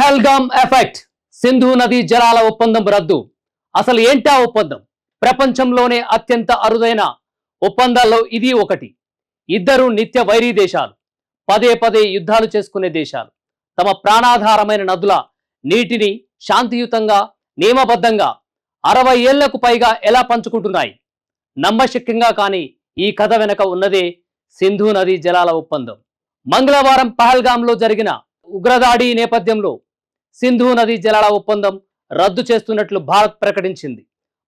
Pahalgam effect Sindhu నది జలాల ఒప్పందం రద్దు. అసలు ఏంటా ఒప్పందం? ప్రపంచంలోనే అత్యంత అరుదైన ఒప్పందాల్లో ఇది ఒకటి. ఇద్దరు నిత్య వైరీ దేశాలు పదే పదే యుద్ధాలు చేసుకునే దేశాలు. తమ ప్రాణాధారమైన నదుల నీటిని శాంతియుతంగా నియమబద్ధంగా అరవై ఏళ్ళకు పైగా ఎలా పంచుకుంటున్నాయి? నమ్మశక్యంగా కానీ ఈ కథ వెనక ఉన్నదే సింధు నది జలాల ఒప్పందం. మంగళవారం పహల్గాంలో జరిగిన ఉగ్రదాడి నేపథ్యంలో సింధు నది జలాల ఒప్పందం రద్దు చేస్తున్నట్లు భారత్ ప్రకటించింది.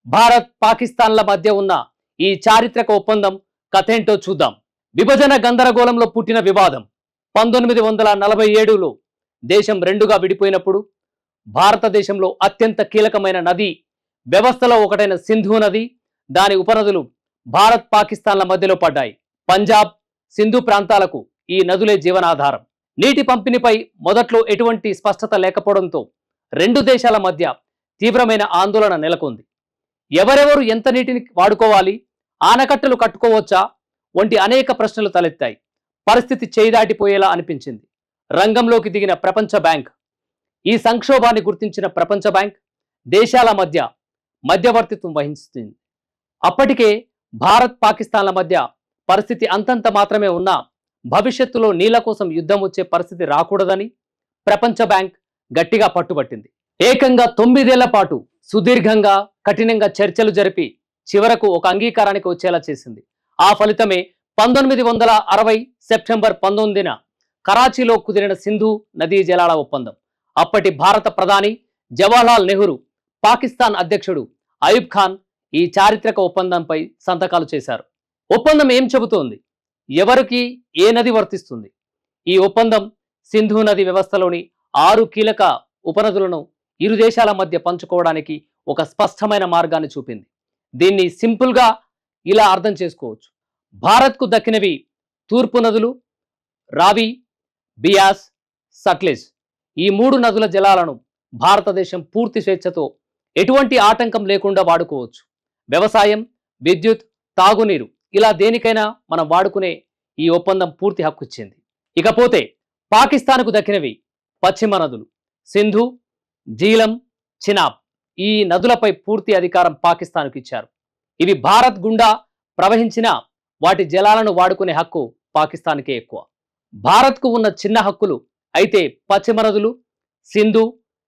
భారత్ పాకిస్తాన్ల మధ్య ఉన్న ఈ చారిత్రక ఒప్పందం కథేంటో చూద్దాం. విభజన గందరగోళంలో పుట్టిన వివాదం పంతొమ్మిది వందల నలభై ఏడులో దేశం రెండుగా విడిపోయినప్పుడు భారతదేశంలో అత్యంత కీలకమైన నది వ్యవస్థలో ఒకటైన సింధు నది దాని ఉపనదులు భారత్ పాకిస్తాన్ల మధ్యలో పడ్డాయి. పంజాబ్ సింధు ప్రాంతాలకు ఈ నదులే జీవనాధారం. నీటి పంపిణీపై మొదట్లో ఎటువంటి స్పష్టత లేకపోవడంతో రెండు దేశాల మధ్య తీవ్రమైన ఆందోళన నెలకొంది. ఎవరెవరు ఎంత నీటిని వాడుకోవాలి ఆనకట్టలు కట్టుకోవచ్చా వంటి అనేక ప్రశ్నలు తలెత్తాయి. పరిస్థితి చేయిదాటిపోయేలా అనిపించింది. రంగంలోకి దిగిన ప్రపంచ బ్యాంక్ ఈ సంక్షోభాన్ని గుర్తించిన ప్రపంచ బ్యాంక్ దేశాల మధ్య మధ్యవర్తిత్వం వహిస్తుంది అప్పటికే భారత్ పాకిస్తాన్ల మధ్య పరిస్థితి అంతంత మాత్రమే ఉన్నా భవిష్యత్తులో నీళ్ళ కోసం యుద్ధం వచ్చే పరిస్థితి రాకూడదని ప్రపంచ బ్యాంక్ గట్టిగా పట్టుబట్టింది. ఏకంగా తొమ్మిదేళ్ళ పాటు సుదీర్ఘంగా కఠినంగా చర్చలు జరిపి చివరకు ఒక అంగీకారానికి వచ్చేలా చేసింది. ఆ ఫలితమే పంతొమ్మిది వందల అరవై సెప్టెంబర్ పంతొమ్మిదిన కరాచీలో కుదిరిన సింధు నదీ జలాల ఒప్పందం. అప్పటి భారత ప్రధాని జవహర్లాల్ నెహ్రూ పాకిస్తాన్ అధ్యక్షుడు అయూబ్ ఖాన్ ఈ చారిత్రక ఒప్పందంపై సంతకాలు చేశారు. ఒప్పందం ఏం చెబుతోంది? ఎవరికి ఏ నది వర్తిస్తుంది? ఈ ఒప్పందం సింధు నది వ్యవస్థలోని ఆరు కీలక ఉపనదులను ఇరు దేశాల మధ్య పంచుకోవడానికి ఒక స్పష్టమైన మార్గాన్ని చూపింది. దీన్ని సింపుల్గా ఇలా అర్థం చేసుకోవచ్చు. భారత్కు దక్కినవి తూర్పు నదులు రావి బియాస్ సట్లెజ్. ఈ మూడు నదుల జలాలను భారతదేశం పూర్తి స్వేచ్ఛతో ఎటువంటి ఆటంకం లేకుండా వాడుకోవచ్చు. వ్యవసాయం విద్యుత్ తాగునీరు ఇలా దేనికైనా మనం వాడుకునే ఈ ఒప్పందం పూర్తి హక్కు ఇచ్చింది ఇకపోతే పాకిస్తాన్కు దక్కినవి పశ్చిమ నదులు సింధు జీలం చినాబ్ ఈ నదులపై పూర్తి అధికారం పాకిస్తాన్కు ఇచ్చారు. ఇవి భారత్ గుండా ప్రవహించిన వాటి జలాలను వాడుకునే హక్కు పాకిస్తాన్కే ఎక్కువ. భారత్కు ఉన్న చిన్న హక్కులు అయితే పశ్చిమ నదులు సింధు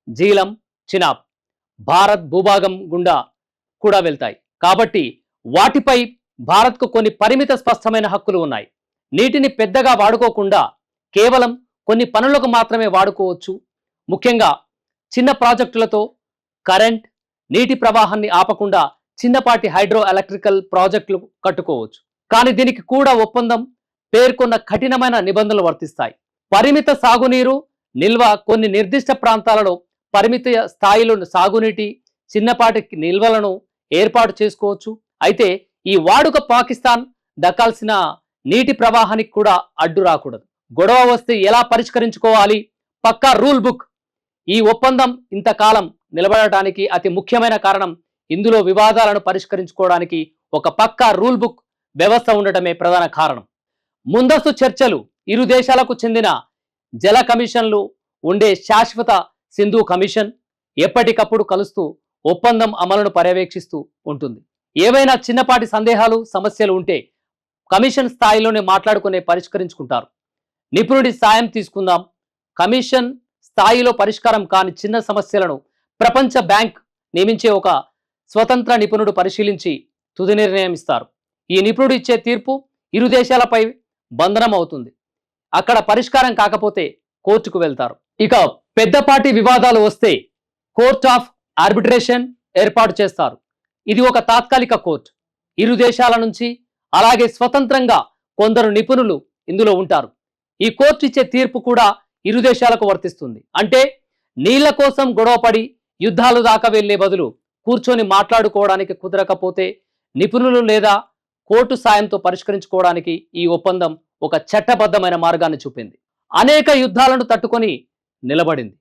జీలం చినాబ్ భారత్ భూభాగం గుండా కూడా వెళ్తాయి. కాబట్టి వాటిపై భారత్కు కొన్ని పరిమిత స్పష్టమైన హక్కులు ఉన్నాయి. నీటిని పెద్దగా వాడుకోకుండా కేవలం కొన్ని పనులకు మాత్రమే వాడుకోవచ్చు. ముఖ్యంగా చిన్న ప్రాజెక్టులతో కరెంట్ నీటి ప్రవాహాన్ని ఆపకుండా చిన్నపాటి హైడ్రో ఎలక్ట్రికల్ ప్రాజెక్టులు కట్టుకోవచ్చు. కానీ దీనికి కూడా ఒప్పందం పేర్కొన్న కఠినమైన నిబంధనలు వర్తిస్తాయి. పరిమిత సాగునీరు నిల్వ కొన్ని నిర్దిష్ట ప్రాంతాలలో పరిమిత స్థాయిలో సాగునీటి చిన్నపాటి నిల్వలను ఏర్పాటు చేసుకోవచ్చు. అయితే ఈ వాడుక పాకిస్తాన్ దక్కాల్సిన నీటి ప్రవాహానికి కూడా అడ్డు రాకూడదు. గొడవ వస్తే ఎలా పరిష్కరించుకోవాలి? పక్కా రూల్ బుక్. ఈ ఒప్పందం ఇంతకాలం నిలబడటానికి అతి ముఖ్యమైన కారణం ఇందులో వివాదాలను పరిష్కరించుకోవడానికి ఒక పక్కా రూల్ బుక్ వ్యవస్థ ఉండటమే ప్రధాన కారణం. ముందస్తు చర్చలు ఇరు దేశాలకు చెందిన జల కమిషన్లు ఉండే శాశ్వత సింధు కమిషన్ ఎప్పటికప్పుడు కలుస్తూ ఒప్పందం అమలును పర్యవేక్షిస్తూ ఉంటుంది. ఏవైనా చిన్నపాటి సందేహాలు సమస్యలు ఉంటే కమిషన్ స్థాయిలోనే మాట్లాడుకునే పరిష్కరించుకుంటారు. నిపుణుడి సాయం తీసుకుందాం. కమిషన్ స్థాయిలో పరిష్కారం కాని చిన్న సమస్యలను ప్రపంచ బ్యాంక్ నియమించే ఒక స్వతంత్ర నిపుణుడు పరిశీలించి తుది నిర్ణయం ఇస్తారు ఈ నిపుణుడు ఇచ్చే తీర్పు ఇరు దేశాలపై బంధనం అవుతుంది. అక్కడ పరిష్కారం కాకపోతే కోర్టుకు వెళ్తారు. ఇక పెద్దపాటి వివాదాలు వస్తే కోర్ట్ ఆఫ్ ఆర్బిట్రేషన్ ఏర్పాటు చేస్తారు. ఇది ఒక తాత్కాలిక కోర్టు. ఇరు దేశాల నుంచి అలాగే స్వతంత్రంగా కొందరు నిపుణులు ఇందులో ఉంటారు. ఈ కోర్టు ఇచ్చే తీర్పు కూడా ఇరు దేశాలకు వర్తిస్తుంది. అంటే నీళ్ళ కోసం గొడవపడి యుద్ధాలు దాకా వెళ్ళే బదులు కూర్చొని మాట్లాడుకోవడానికి కుదరకపోతే నిపుణులు లేదా కోర్టు సాయంతో పరిష్కరించుకోవడానికి ఈ ఒప్పందం ఒక చట్టబద్ధమైన మార్గాన్ని చూపింది. అనేక యుద్ధాలను తట్టుకొని నిలబడింది.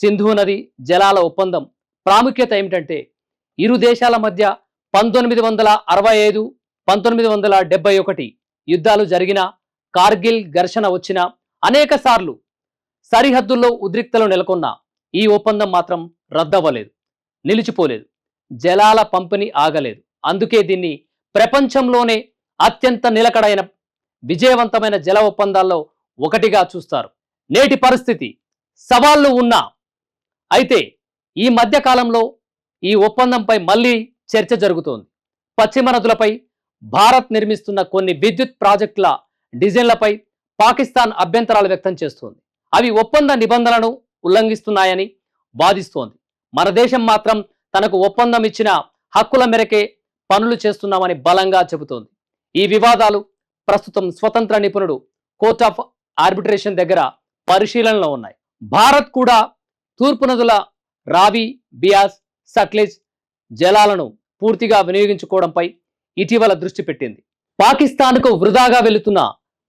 సింధు నది జలాల ఒప్పందం ప్రాముఖ్యత ఏమిటంటే ఇరు దేశాల మధ్య పంతొమ్మిది వందల అరవై ఐదు పంతొమ్మిది వందల డెబ్బై ఒకటి యుద్ధాలు జరిగిన కార్గిల్ ఘర్షణ వచ్చిన అనేక సార్లు సరిహద్దుల్లో ఉద్రిక్తలు నెలకొన్న ఈ ఒప్పందం మాత్రం రద్దవ్వలేదు నిలిచిపోలేదు జలాల పంపిణీ ఆగలేదు. అందుకే దీన్ని ప్రపంచంలోనే అత్యంత నిలకడైన విజయవంతమైన జల ఒప్పందాల్లో ఒకటిగా చూస్తారు. నేటి పరిస్థితి సవాళ్ళు ఉన్నా అయితే ఈ మధ్యకాలంలో ఈ ఒప్పందంపై మళ్ళీ చర్చ జరుగుతోంది. పశ్చిమ నదులపై భారత్ నిర్మిస్తున్న కొన్ని విద్యుత్ ప్రాజెక్టుల డిజైన్లపై పాకిస్తాన్ అభ్యంతరాలు వ్యక్తం చేస్తోంది. అవి ఒప్పంద నిబంధనలను ఉల్లంఘిస్తున్నాయని వాదిస్తోంది. మన దేశం మాత్రం తనకు ఒప్పందం ఇచ్చిన హక్కుల మేరకే పనులు చేస్తున్నామని బలంగా చెబుతోంది. ఈ వివాదాలు ప్రస్తుతం స్వతంత్ర నిపుణుడు కోర్ట్ ఆఫ్ ఆర్బిట్రేషన్ దగ్గర పరిశీలనలో ఉన్నాయి. భారత్ కూడా తూర్పు నదుల రావి బియాస్ సట్లెజ్ జలాలను పూర్తిగా వినియోగించుకోవడంపై ఇటీవల దృష్టి పెట్టింది. పాకిస్తాన్కు వృధాగా వెళుతున్న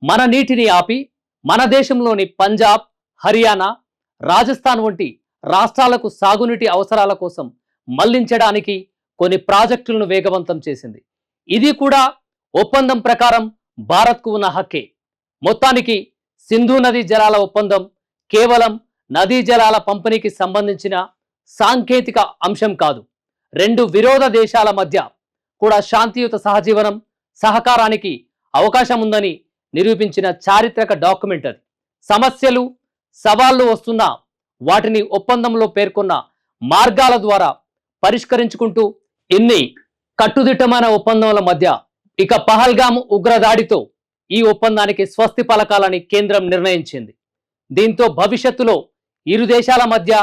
మన నీటిని ఆపి మన దేశంలోని పంజాబ్ హర్యానా రాజస్థాన్ వంటి రాష్ట్రాలకు సాగునీటి అవసరాల కోసం మళ్ళించడానికి కొన్ని ప్రాజెక్టులను వేగవంతం చేసింది. ఇది కూడా ఒప్పందం ప్రకారం భారత్కు ఉన్న హక్కే. మొత్తానికి సింధు నదీ జలాల ఒప్పందం కేవలం నదీ జలాల పంపిణీకి సంబంధించిన సాంకేతిక అంశం కాదు. రెండు విరోధ దేశాల మధ్య కూడా శాంతియుత సహజీవనం సహకారానికి అవకాశం ఉందని నిరూపించిన చారిత్రక డాక్యుమెంట్ అది. సమస్యలు సవాళ్ళు వస్తున్నా వాటిని ఒప్పందంలో పేర్కొన్న మార్గాల ద్వారా పరిష్కరించుకుంటూ ఎన్ని కట్టుదిట్టమైన ఒప్పందంల మధ్య ఇక పహల్గామ్ ఉగ్రదాడితో ఈ ఒప్పందానికి స్వస్తి పలకాలని కేంద్రం నిర్ణయించింది. దీంతో భవిష్యత్తులో ఇరు దేశాల మధ్య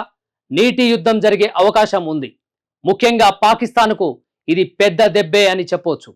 నీటి యుద్ధం జరిగే అవకాశం ఉంది. ముఖ్యంగా పాకిస్తాన్కు ఇది పెద్ద దెబ్బే అని చెప్పొచ్చు.